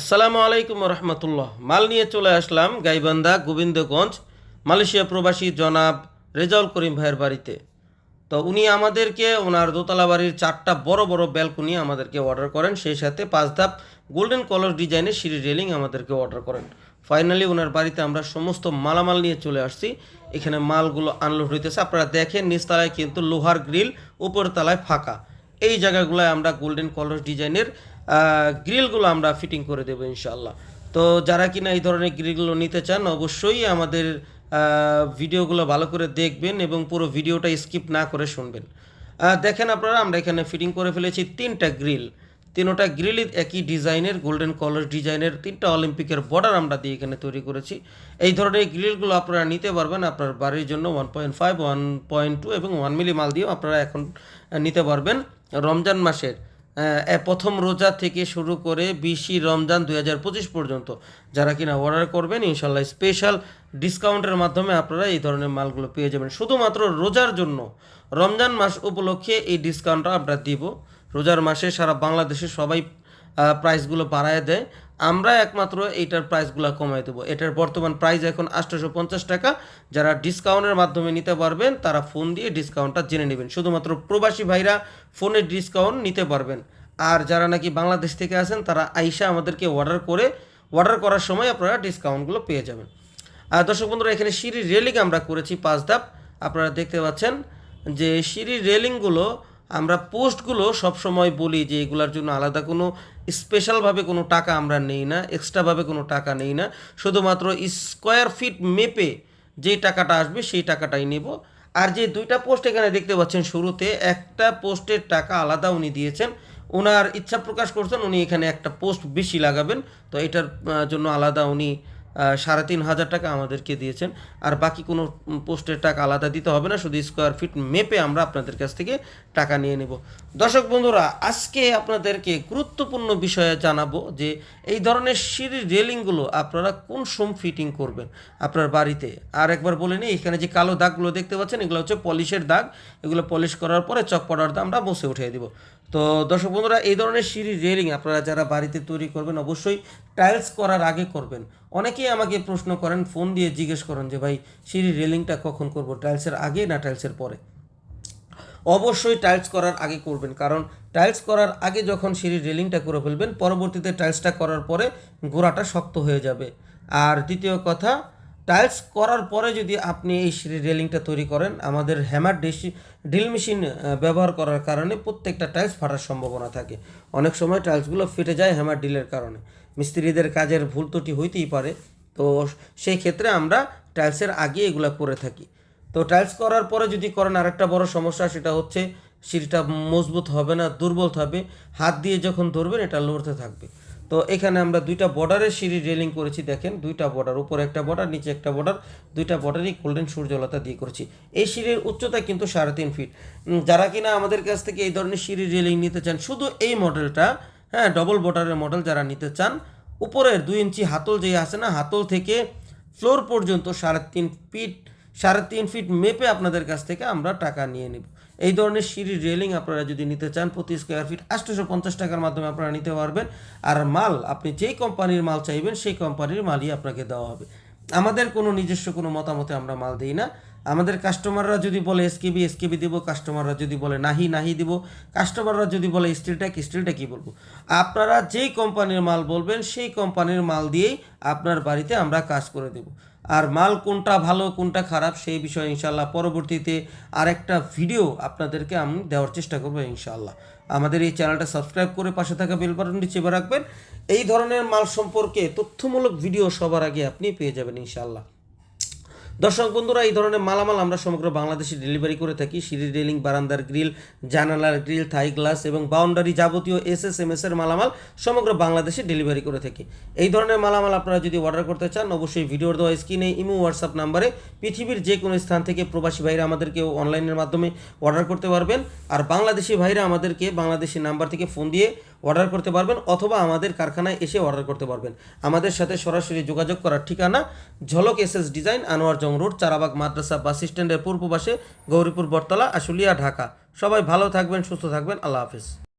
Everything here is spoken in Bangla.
আসসালামু আলাইকুম রহমতুল্লাহ মাল নিয়ে চলে আসলাম গাইবান্ধা গোবিন্দগঞ্জ, মালয়েশিয়া প্রবাসী জনাব রেজাউল করিম ভাইয়ের বাড়িতে। তো উনি আমাদেরকে, ওনার দোতলা বাড়ির চারটা বড় বড় ব্যালকনি আমাদেরকে অর্ডার করেন, সেই সাথে পাঁচ ধাপ গোল্ডেন কলার ডিজাইনের সিঁড়ি রেলিং আমাদেরকে অর্ডার করেন। ফাইনালি ওনার বাড়িতে আমরা সমস্ত মালামাল নিয়ে চলে আসছি। এখানে মালগুলো আনলোড হইতেছে। আপনারা দেখেন, নিচতলায় কিন্তু লোহার গ্রিল উপরতলায় ফাঁকা। এই জায়গাগুলোয় আমরা গোল্ডেন কলার ডিজাইনের গ্রিলগুলো আমরা ফিটিং করে দেবো ইনশাল্লাহ তো যারা কিনা এই ধরনের গ্রিলগুলো নিতে চান, অবশ্যই আমাদের ভিডিওগুলো ভালো করে দেখবেন এবং পুরো ভিডিওটা স্কিপ না করে শুনবেন। দেখেন আপনারা, আমরা এখানে ফিটিং করে ফেলেছি তিনটা গ্রিল তিনোটা গ্রিলই একই ডিজাইনের গোল্ডেন কলার ডিজাইনের তিনটা অলিম্পিকের বর্ডার আমরা দিয়ে এখানে তৈরি করেছি। এই ধরনের গ্রিলগুলো আপনারা নিতে পারবেন আপনার বাড়ির জন্য one point five one point two এবং ওয়ান মিলি মাল দিয়েও আপনারা এখন নিতে পারবেন। রমজান মাসের প্রথম রোজা থেকে শুরু করে বিশি রমজান দুই হাজার পঁচিশ পর্যন্ত। যারা কিনা অর্ডার করবেন ইনশাল্লাহ স্পেশাল ডিসকাউন্টের মাধ্যমে আপনারা এই ধরনের মালগুলো পেয়ে যাবেন। শুধুমাত্র রোজার জন্য রমজান মাস উপলক্ষে এই ডিসকাউন্টটা আমরা দিব। রোজার মাসে সারা বাংলাদেশে সবাই প্রাইসগুলো বাড়ায় দেয়। আমরা একমাত্র এইটার প্রাইসগুলো কমাই দেবো। এটার বর্তমান প্রাইস এখন আটশোশো পঞ্চাশ টাকা। যারা ডিসকাউন্টের মাধ্যমে নিতে পারবেন, তারা ফোন দিয়ে ডিসকাউন্টটা জেনে নেবেন। শুধুমাত্র প্রবাসী ভাইরা ফোনের ডিসকাউন্ট নিতে পারবেন। আর যারা নাকি বাংলাদেশ থেকে আসেন তারা আইসা আমাদেরকে অর্ডার করে অর্ডার করার সময় আপনারা ডিসকাউন্টগুলো পেয়ে যাবেন। আর দর্শক বন্ধুরা, এখানে সিঁড়ির রেলিং আমরা করেছি পাঁচ ধাপ। আপনারা দেখতে পাচ্ছেন যে সিঁড়ির রেলিংগুলো আমরা পোস্টগুলো সবসময় বলি যে এগুলার জন্য আলাদা কোনো স্পেশালভাবে কোনো টাকা আমরা নেই না, এক্সট্রাভাবে কোনো টাকা নেই না। শুধুমাত্র স্কোয়ার ফিট মেপে যে টাকাটা আসবে সেই টাকাটাই নেব। আর যে দুইটা পোস্ট এখানে দেখতে পাচ্ছেন শুরুতে, একটা পোস্টের টাকা আলাদা উনি দিয়েছেন। ওনার ইচ্ছা প্রকাশ করছেন উনি এখানে একটা পোস্ট বেশি লাগাবেন। তো এটার জন্য আলাদা উনি সাড়ে তিন হাজার টাকা আমাদেরকে দিয়েছেন। আর বাকি কোনো পোস্টের টাকা আলাদা দিতে হবে না, শুধু স্কোয়ার ফিট মেপে আমরা আপনাদের কাছ থেকে টাকা নিয়ে নেব। দর্শক বন্ধুরা, আজকে আপনাদেরকে গুরুত্বপূর্ণ বিষয়ে জানাব যে এই ধরনের সিঁড়ির রেলিংগুলো আপনারা কোন সোম ফিটিং করবেন আপনার বাড়িতে। আর একবার বলে নিই, এখানে যে কালো দাগগুলো দেখতে পাচ্ছেন, এগুলো হচ্ছে পলিশের দাগ। এগুলো পলিশ করার পরে চক পড়ার আমরা বসে উঠিয়ে দিব। তো দর্শক বন্ধুরা, এই ধরনের সিঁড়ির রেলিং আপনারা যারা বাড়িতে তৈরি করবেন, অবশ্যই টাইলস করার আগে করবেন। অনেকেই আমাকে প্রশ্ন করেন ফোন দিয়ে জিজ্ঞেস করেন যে, ভাই সিঁড়ির রেলিংটা কখন করব? টাইলসের আগে না টাইলসের পরে? অবশ্যই টাইলস করার আগে করবেন, কারণ টাইলস করার আগে যখন সিঁড়ির রেলিংটা করে ফেলবেন, পরবর্তীতে টাইলসটা করার পরে গোড়াটা শক্ত হয়ে যাবে। আর দ্বিতীয় কথা টাইলস করার পরে যদি আপনি এই রেলিংটা তৈরি করেন, আমাদের হ্যামার ডেসি ড্রিল মেশিন ব্যবহার করার কারণে প্রত্যেকটা টাইলস ফাটার সম্ভাবনা থাকে। অনেক সময় টাইলসগুলো ফেটে যায় হ্যামার ড্রিলের কারণে। মিস্ত্রিদের কাজের ভুল ত্রুটি হইতেই পারে। তো সেই ক্ষেত্রে আমরা টাইলসের আগে এগুলো করে থাকি। তো টাইলস করার পরে যদি করেন, আরেকটা বড় সমস্যা সেটা হচ্ছে, সিঁড়িটা মজবুত হবে না, দুর্বল হবে হাত দিয়ে যখন ধরবেন, এটা লড়তে থাকবে। তো এখানে আমরা দুইটা বর্ডারের সিঁড়ি রেলিং করেছি, দেখেন। দুইটা বর্ডার, উপরে একটা বর্ডার, নিচে একটা বর্ডার। দুইটা বর্ডারই গোল্ডেন সূর্যলতা দিয়ে করেছি। এই সিঁড়ির উচ্চতা কিন্তু সাড়ে তিন ফিট যারা কিনা আমাদের কাছ থেকে এই ধরনের সিঁড়ি রেলিং নিতে চান, শুধু এই মডেলটা হ্যাঁ ডবল বর্ডারের মডেল যারা নিতে চান, উপরের দুই ইঞ্চি হাতল যে আছে না, হাতল থেকে ফ্লোর পর্যন্ত সাড়ে তিন ফিট সাড়ে তিন ফিট মেপে আপনাদের কাছ থেকে আমরা টাকা নিয়ে নেব। এই ধরনের সিঁড়ির রেলিং আপনারা যদি নিতে চান, প্রতি স্কোয়ার ফিট আটশোশো পঞ্চাশ টাকার মাধ্যমে আপনারা নিতে পারবেন। আর মাল, আপনি যেই কোম্পানির মাল চাইবেন, সেই কোম্পানির মালই আপনাকে দেওয়া হবে। আমাদের কোনো নিজস্ব কোনো মতামতে আমরা মাল দিই না। আমাদের কাস্টমাররা যদি বলে এসকেবি এসকেবি দিব কাস্টমাররা যদি বলে নাহি নাহি দিব কাস্টমাররা যদি বলে স্টিলটা স্টিলটা কি বলব। আপনারা যেই কোম্পানির মাল বলবেন, সেই কোম্পানির মাল দিয়েই আপনার বাড়িতে আমরা কাজ করে দেব। আর মাল কোনটা ভালো, কোনটা খারাপ সেই বিষয়ে ইনশাল্লাহ পরবর্তীতে আরেকটা ভিডিও আপনাদেরকে আমি দেওয়ার চেষ্টা করব ইনশাল্লাহ আমাদের এই চ্যানেলটা সাবস্ক্রাইব করে পাশে থাকা বেল বাটনটি চেপে রাখবেন। এই ধরনের মাল সম্পর্কে তথ্যমূলক ভিডিও সবার আগে আপনি পেয়ে যাবেন ইনশাল্লাহ দর্শক বন্ধুরা, এই ধরনের মালামাল আমরা সমগ্র বাংলাদেশে ডেলিভারি করে থাকি। সিঁড়ি রেলিং, বারান্দার গ্রিল, জানালার গ্রিল, থাই গ্লাস এবং বাউন্ডারি যাবতীয় এস এস এম এস এর মালামাল সমগ্র বাংলাদেশে ডেলিভারি করে থাকি। এই ধরনের মালামাল আপনারা যদি অর্ডার করতে চান, অবশ্যই ভিডিওর দেওয়া স্ক্রিনে ইমো হোয়াটসঅ্যাপ নাম্বারে পৃথিবীর যে কোনো স্থান থেকে প্রবাসী ভাইরা আমাদেরকে অনলাইনের মাধ্যমে অর্ডার করতে পারবেন। আর বাংলাদেশি ভাইরা আমাদেরকে বাংলাদেশি নাম্বার থেকে ফোন দিয়ে অর্ডার করতে পারবেন অথবা আমাদের কারখানায় এসে অর্ডার করতে পারবেন। আমাদের সাথে সরাসরি যোগাযোগ করার ঠিকানা Jhalak S S design, Anwar Jang road, Charabag মাদ্রাসা বাস স্ট্যান্ডের পূর্ব পাশে গৌরীপুর বটতলা, আশুলিয়া, ঢাকা। সবাই ভালো থাকবেন, সুস্থ থাকবেন। আল্লাহ হাফিজ।